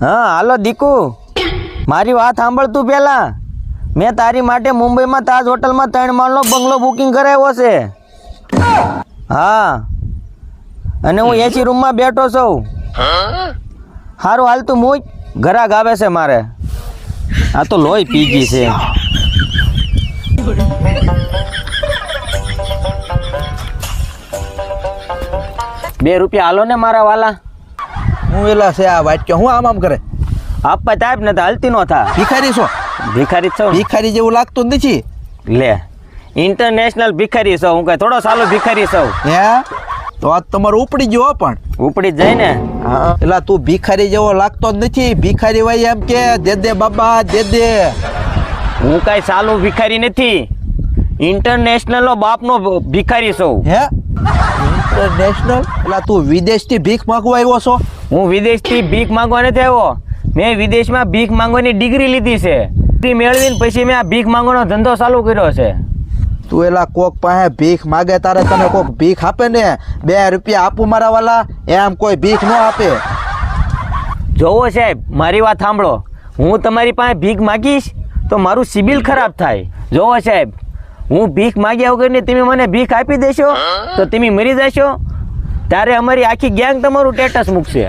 હા, હાલો દીકુ. મારી વાત સાંભળ તું પહેલા મેં તારી માટે મુંબઈમાં તાજ હોટલમાં ત્રણ માળનો બંગલો બુકિંગ કરાવ્યો છે. હા. અને હું એસી રૂમમાં બેઠો છું. સારું હાલ તું મૂજ ઘરાક આવે છે મારે. આ તો લોહી પીજી છે. બે રૂપિયા હાલો ને મારા વાલા. હું એલા છે આ વાટક્યો. હું આમ આમ કરે. આપવા તાપ ને તો હાલતી નો થા. ભિખારી છો? ભિખારી છો. ભિખારી જેવું લાગતું જ નથી. લે ઇન્ટરનેશનલ ભિખારી છો. હું કઈ થોડો સાલો ભિખારી છો. હે? તો આ તમારું ઉપડી ગયો પણ. ઉપડી જાય ને. એટલે તું ભિખારી જેવો લાગતો જ નથી. ભિખારી ભાઈ એમ કે દે દે બાબા દે દે. હું કઈ સાલું ભિખારી નથી. ઇન્ટરનેશનલ નો બાપનો ભિખારી છો. હે? ઇન્ટરનેશનલ એટલે તું વિદેશથી ભીખ માંગવા આવ્યો છો? હું વિદેશથી ભીખ માંગવા નથી આવ્યો. મેં વિદેશમાં ભીખ માંગવાની ડિગ્રી લીધી છે. ડિગ્રી મેળવીને પછી મેં આ ભીખ માંગવાનો ધંધો ચાલુ કર્યો છે. તું એલા કોક પાસે ભીખ માગે તારે તને કોક ભીખ આપે ને? બે રૂપિયા આપું મારા વાલા એમ કોઈ ભીખ ન આપે. જોવો સાહેબ મારી વાત સાંભળો. હું તમારી પાસે ભીખ માગીશ તો મારું સિબિલ ખરાબ થાય. જોવો સાહેબ હું ભીખ માગ્યા વગરની તમે મને ભીખ આપી દેશો તો તમે મરી જશો? ત્યારે અમારી આખી ગેંગ તમારું ટેટસ મૂકશે.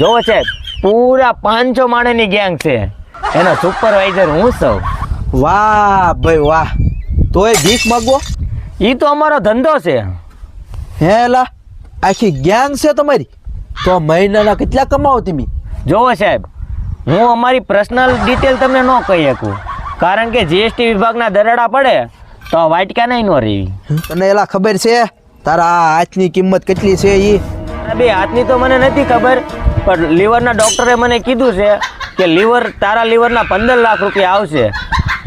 જોવો સાહેબ પૂરા પાંચસો માણસની ગેંગ છે. એનો સુપરવાઇઝર હું સૌ વાહ ભાઈ વાહ. તોય ભીખ માગવો એ તો અમારો ધંધો છે. હે લા આખી ગેંગ છે તમારી? તો મહિનાના કેટલા કમાવો તમે? જોવો સાહેબ હું અમારી પર્સનલ ડિટેલ તમને ન કહી શકું. કારણ કે જીએસટી વિભાગના દરાડા પડે તો વાટકા નહીં ન રહી. તને એલા ખબર છે? તારા આ હાથની કિંમત કેટલી છે એ બે હાથની તો મને નથી ખબર પણ લીવરના ડૉક્ટરે મને કીધું છે કે લીવર તારા લીવરના પંદર લાખ રૂપિયા આવશે.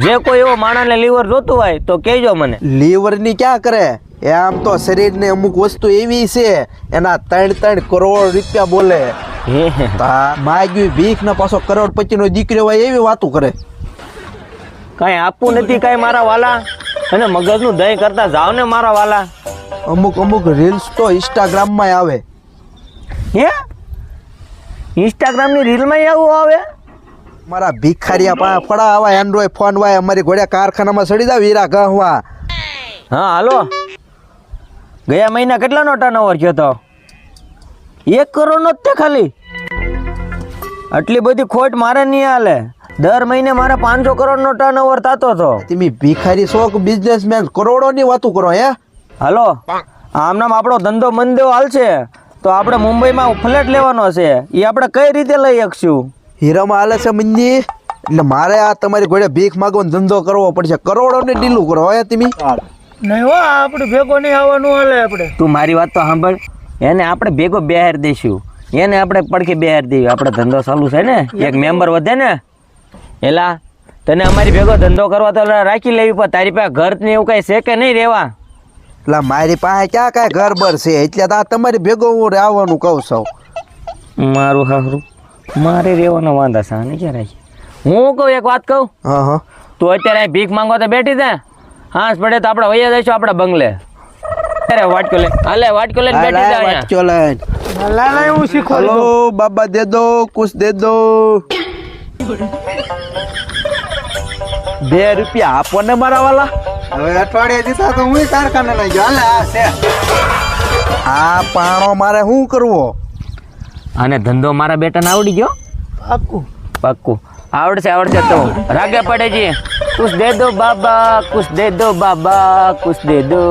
જે કોઈ એવો માણસને લીવર જોતું હોય તો કહેજો મને. લીવરની ક્યાં કરે? એ આમ તો શરીરની અમુક વસ્તુ એવી છે એના ત્રણ ત્રણ કરોડ રૂપિયા બોલે. માગ્યું ભીખ ને પાછો કરોડપતિ નો દીકરો હોય એવી વાતો કરે. કાંઈ આપવું નથી કાંઈ મારા વાલા? અને મગજનું દહીં કરતા જાવ ને મારા વાલા? અમુક અમુક રીલ્સ તો ઇન્સ્ટાગ્રામમાં આવે. હે? ઇન્સ્ટાગ્રામની રીલમાં આવું આવે? મારા ભિખારીયા પા પડા આવા એન્ડ્રોઈડ ફોન વાય અમારી ઘોડે કારખાનામાં સડી જાવ હીરા ગહવા હા હાલો. ગયા મહિના કેટલાનો ટર્નઓવર થયો તો? એક કરોડનો જ તે ખાલી. આટલી બધી ખોટ મારે નહીં હાલે. દર મહિને મારે પાંચસો કરોડનો ટર્નઓવર થતો હતો તમે ભિખારી શોખ બિઝનેસમેન કરોડોની વાતો કરો હે? હાલો? આમનામ આપણો ધંધો મંદો હાલશે. તો આપણે મુંબઈમાં ફ્લેટ લેવાનો છે. એ આપણે કઈ રીતે લઈ શકશું? હીરામાં હાલે છે મંદી. એટલે મારે આ તમારી ઘોડે ભીખ માગવાનો ધંધો કરવો પડશે. કરોડોની ડીલું કરો હે તમે નહીં હો આપણે ભેગો નહીં આવવાનું હાલે આપણે. તું મારી વાત તો સાંભળ. એને આપણે ભેગો બેહાર દઈશું. એને આપણે પડખે બેહાર દઈએ. આપણે ધંધો ચાલુ છે ને? એક મેમ્બર વધે ને? એલા તને અમારી ભેગો ધંધો કરવા તો રાખી લેવી પણ તારી પાસે ઘર ને એવું કઈ છે કે નહીં રહેવા? એટલે મારી પાસે ક્યાં કાંઈ ગરબર છે? એટલે તો આ તમારી ભેગો હું રહેવાનું કહું છું. મારું હારું. મારે રહેવાનો વાંધા છે આને ક્યાં રાખી? હું કહું એક વાત કહું? હા હા. તું અત્યારે અહીં ભીખ માંગવા તો બેઠી છે હાંસ પડે તો આપણે વૈયા જઈશું આપણા બંગલે. અરે વાટકો લે હાલે વાટકો લઈને બેઠી જા લઈને. લા લા હું શીખો દઉં. બાબા દે દો કુછ દે દો. બે રૂપિયા આપો ને મારા વાલા. હવે અઠવાડિયે દીધા તો હું કારખાને લઈ ગયો હાલે આ છે. આ પાણો મારે શું કરવો? અને ધંધો મારા બેટાને આવડી ગયો? પાક્કું. પક્કું. આવડશે આવડશે તો. રાગે પડે જી કુછ દે દો બાબા કુછ દે દો બાબા કુછ દે દો.